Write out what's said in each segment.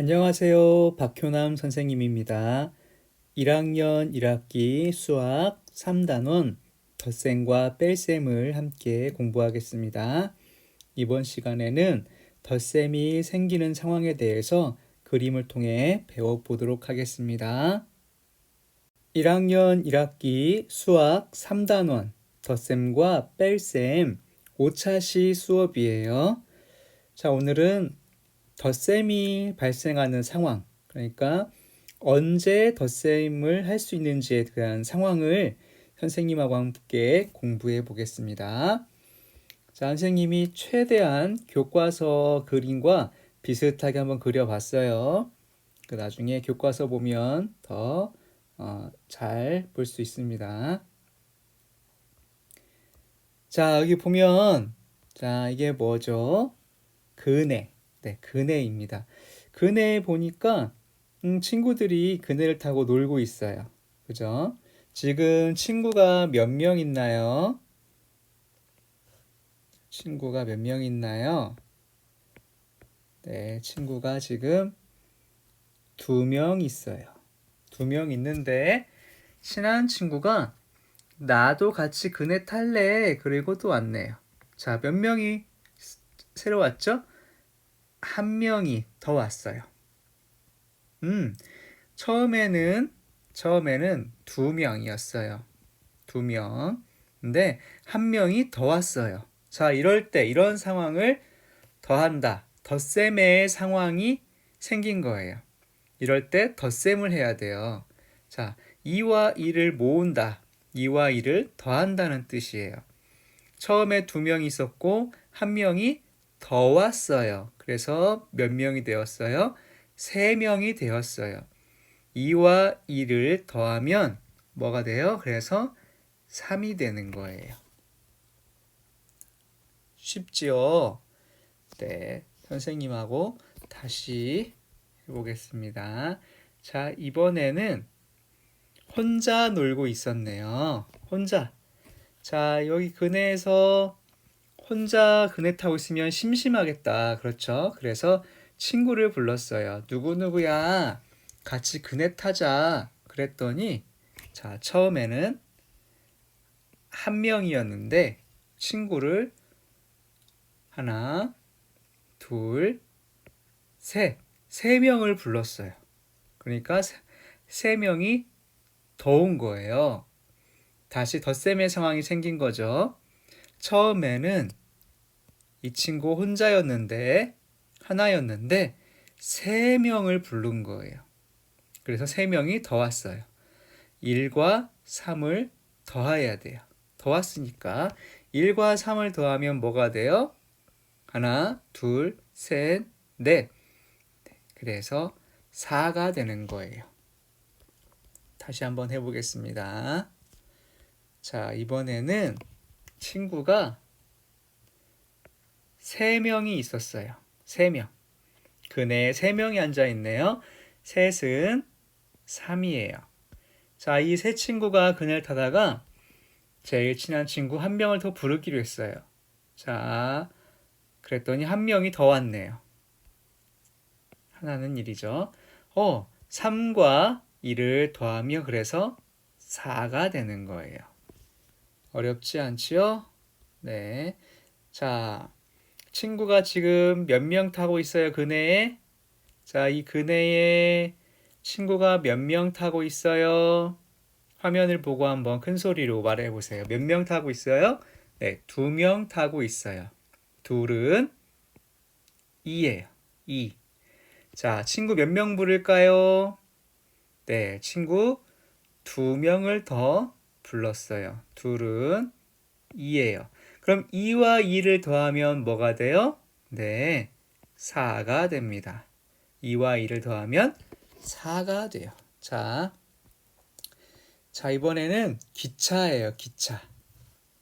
안녕하세요. 박효남 선생님입니다. 1학년 1학기 수학 3단원 덧셈과 뺄셈을 함께 공부하겠습니다. 이번 시간에는 덧셈이 생기는 상황에 대해서 그림을 통해 배워보도록 하겠습니다. 1학년 1학기 수학 3단원 덧셈과 뺄셈 5차시 수업이에요. 자, 오늘은 덧셈이 발생하는 상황, 그러니까 언제 덧셈을 할 수 있는지에 대한 상황을 선생님하고 함께 공부해 보겠습니다. 자, 선생님이 최대한 교과서 그림과 비슷하게 한번 그려봤어요. 그 나중에 교과서 보면 더 잘 볼수 있습니다. 자, 여기 보면, 자, 이게 뭐죠? 그네. 네, 그네입니다. 그네에 보니까, 음, 친구들이 그네를 타고 놀고 있어요. 그죠? 지금 친구가 몇 명 있나요? 친구가 몇 명 있나요? 네, 친구가 지금 두 명 있어요. 두 명 있는데, 친한 친구가 나도 같이 그네 탈래. 그리고 또 왔네요. 자, 몇 명이 새로 왔죠? 한 명이 더 왔어요. 음, 처음에는, 처음에는 두 명이었어요. 두 명. 근데 한 명이 더 왔어요. 자, 이럴 때, 이런 상황을 더한다. 덧셈의 상황이 생긴 거예요. 이럴 때 덧셈을 해야 돼요. 자, 2와 2를 모은다. 2와 2를 더한다는 뜻이에요. 처음에 두 명이 있었고 한 명이 더 왔어요. 그래서 몇 명이 되었어요? 세 명이 되었어요. 2와 2를 더하면 뭐가 돼요? 그래서 3이 되는 거예요. 쉽지요? 네. 선생님하고 다시 해보겠습니다. 자, 이번에는 혼자 놀고 있었네요. 혼자. 자, 여기 그네에서 혼자 그네 타고 있으면 심심하겠다. 그렇죠? 그래서 친구를 불렀어요. 누구누구야? 같이 그네 타자. 그랬더니, 자, 처음에는 한 명이었는데, 친구를 하나, 둘, 셋, 세 명을 불렀어요. 그러니까 세 명이 더온 거예요. 다시 덧셈의 상황이 생긴 거죠. 처음에는 이 친구 혼자였는데, 하나였는데, 세 명을 부른 거예요. 그래서 세 명이 더 왔어요. 1과 3을 더해야 돼요. 더 왔으니까 1과 3을 더하면 뭐가 돼요? 하나, 둘, 셋, 넷. 그래서 4가 되는 거예요. 다시 한번 해보겠습니다. 자, 이번에는 친구가 3명이 있었어요. 3명. 그네에 3명이 앉아 있네요. 셋은 3이에요. 자, 이 세 친구가 그네를 타다가 제일 친한 친구 한 명을 더 부르기로 했어요. 자, 그랬더니 한 명이 더 왔네요. 하나는 일이죠. 어, 3과 2를 더하며 그래서 4가 되는 거예요. 어렵지 않지요? 네. 자, 친구가 지금 몇 명 타고 있어요, 그네에? 자, 이 그네에 친구가 몇 명 타고 있어요? 화면을 보고 한번 큰 소리로 말해 보세요. 몇 명 타고 있어요? 네, 두 명 타고 있어요. 둘은 2예요. 2. 자, 친구 몇 명 부를까요? 네, 친구 두 명을 더 불렀어요. 둘은 2예요. 그럼 2와 2를 더하면 뭐가 돼요? 네, 4가 됩니다. 2와 2를 더하면 4가 돼요. 자, 자 이번에는 기차예요. 기차.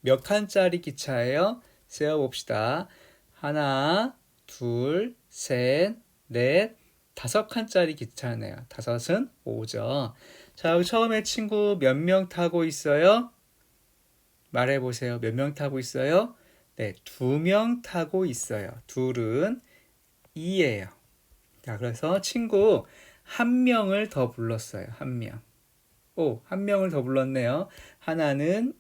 몇 칸짜리 기차예요? 세어봅시다. 하나, 둘, 셋, 넷, 다섯 칸짜리 기차네요. 다섯은 5죠. 자, 처음에 친구 몇 명 타고 있어요? 말해보세요. 몇 명 타고 있어요? 네, 두 명 타고 있어요. 둘은 2예요. 자, 그래서 친구 한 명을 더 불렀어요. 한 명. 오, 한 명을 더 불렀네요. 하나는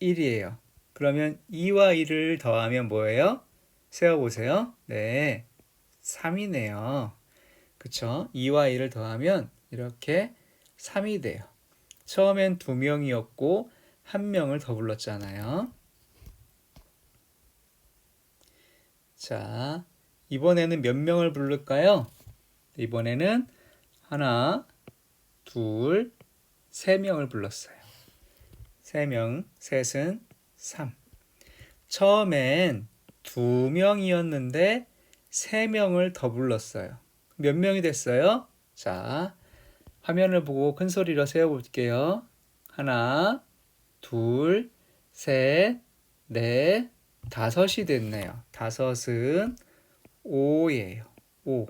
1이에요. 그러면 2와 1을 더하면 뭐예요? 세어보세요. 네. 3이네요. 그쵸? 2와 1을 더하면 이렇게 3이 돼요. 처음엔 두 명이었고, 한 명을 더 불렀잖아요. 자, 이번에는 몇 명을 부를까요? 이번에는 하나, 둘, 세 명을 불렀어요. 세 명, 셋은 3. 처음엔 두 명이었는데 세 명을 더 불렀어요. 몇 명이 됐어요? 자, 화면을 보고 큰 소리로 세어 볼게요. 하나, 둘, 셋, 넷, 다섯이 됐네요. 다섯은 5예요. 5.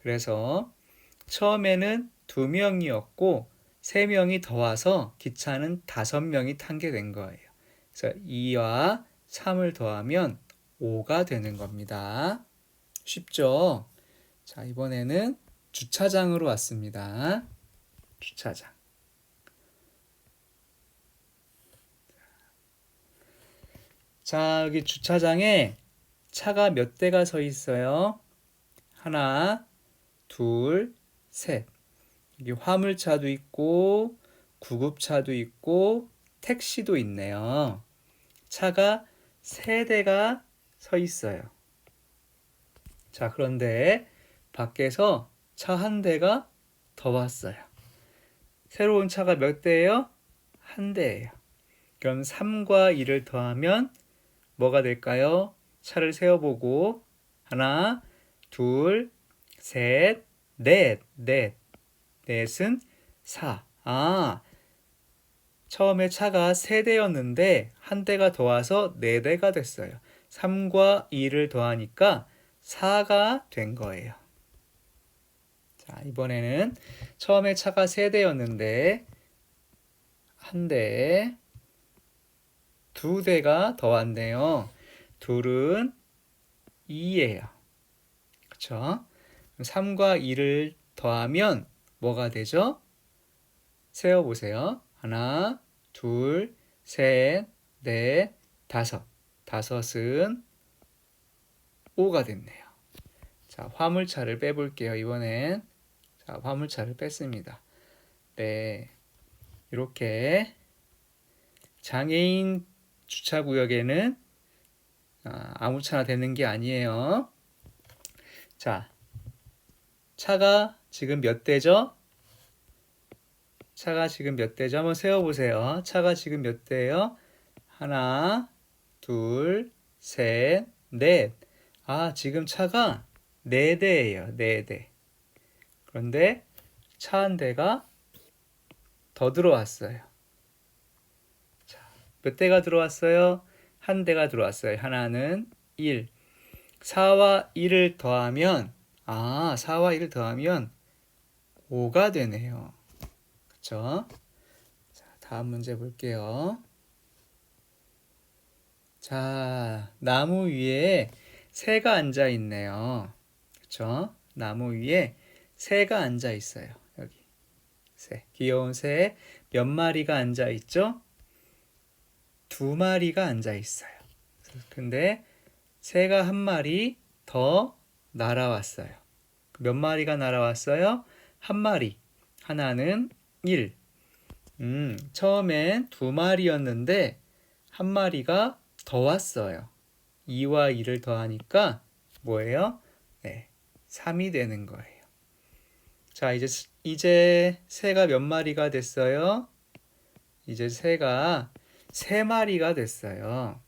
그래서 처음에는 두 명이었고 세 명이 더 와서 기차는 다섯 명이 탄 게 된 거예요. 그래서 2와 3을 더하면 5가 되는 겁니다. 쉽죠? 자, 이번에는 주차장으로 왔습니다. 주차장. 자, 여기 주차장에 차가 몇 대가 서 있어요? 하나, 둘, 셋. 여기 화물차도 있고, 구급차도 있고, 택시도 있네요. 차가 세 대가 서 있어요. 자, 그런데 밖에서 차 한 대가 더 왔어요. 새로운 차가 몇 대예요? 한 대예요. 그럼 3과 2를 더하면 뭐가 될까요? 차를 세어보고 하나, 둘, 셋, 넷, 넷. 넷은 4. 아, 처음에 차가 세 대였는데 한 대가 더 와서 네 대가 됐어요. 3과 2를 더하니까 4가 된 거예요. 자, 이번에는 처음에 차가 세 대였는데 한 대, 두 대가 더 왔네요. 둘은 2예요. 그쵸? 3과 2를 더하면 뭐가 되죠? 세어보세요. 하나, 둘, 셋, 넷, 다섯. 다섯은 5가 됐네요. 자, 화물차를 빼볼게요. 이번엔. 자, 화물차를 뺐습니다. 네. 이렇게 장애인 주차 구역에는 아, 아무 차나 되는 게 아니에요. 자, 차가 지금 몇 대죠? 차가 지금 몇 대죠? 한번 세어보세요. 차가 지금 몇 대예요? 하나, 둘, 셋, 넷. 아, 지금 차가 네 대예요. 네 대. 그런데 차 한 대가 더 들어왔어요. 자, 몇 대가 들어왔어요? 한 대가 들어왔어요. 하나는 1. 4와 1을 더하면 아, 4와 1을 더하면 5가 되네요. 그쵸? 자, 다음 문제 볼게요. 자, 나무 위에 새가 앉아 있네요. 그쵸? 나무 위에 새가 앉아 있어요. 여기. 새. 귀여운 새 몇 마리가 앉아 있죠? 두 마리가 앉아 있어요. 근데 새가 한 마리 더 날아왔어요. 몇 마리가 날아왔어요? 한 마리. 하나는 1. 음, 처음엔 두 마리였는데 한 마리가 더 왔어요. 2와 2를 더하니까 뭐예요? 네. 3이 되는 거예요. 자, 이제 이제 새가 몇 마리가 됐어요? 이제 새가 세 마리가 됐어요.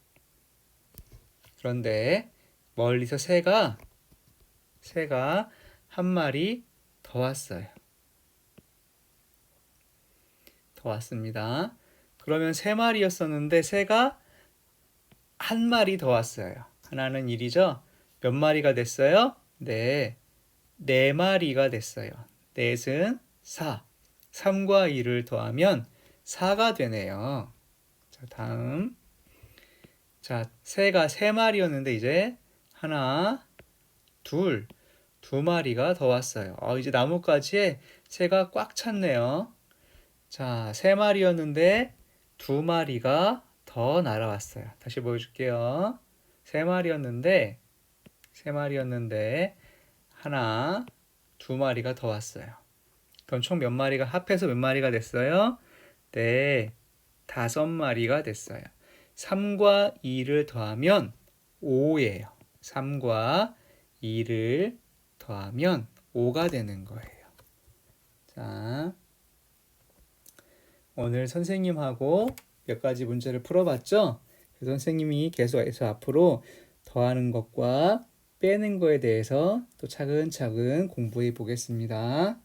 그런데 멀리서 새가 새가 한 마리 더 왔어요. 더 왔습니다. 그러면 세 마리였었는데 새가 한 마리 더 왔어요. 하나는 1이죠? 몇 마리가 됐어요? 네. 네 마리가 됐어요. 넷은 4. 3과 2를 더하면 4가 되네요. 자, 다음. 자, 새가 세 마리였는데 이제 하나, 둘, 두 마리가 더 왔어요. 어, 이제 나뭇가지에 새가 꽉 찼네요. 자, 세 마리였는데 두 마리가 더 날아왔어요. 다시 보여줄게요. 세 마리였는데 세 마리였는데 하나, 두 마리가 더 왔어요. 그럼 총 몇 마리가 합해서 몇 마리가 됐어요? 네, 다섯 마리가 됐어요. 3과 2를 더하면 5예요. 3과 2를 더하면 5가 되는 거예요. 자, 오늘 선생님하고 몇 가지 문제를 풀어봤죠? 그래서 선생님이 계속해서 앞으로 더하는 것과 빼는 거에 대해서 또 차근차근 공부해 보겠습니다.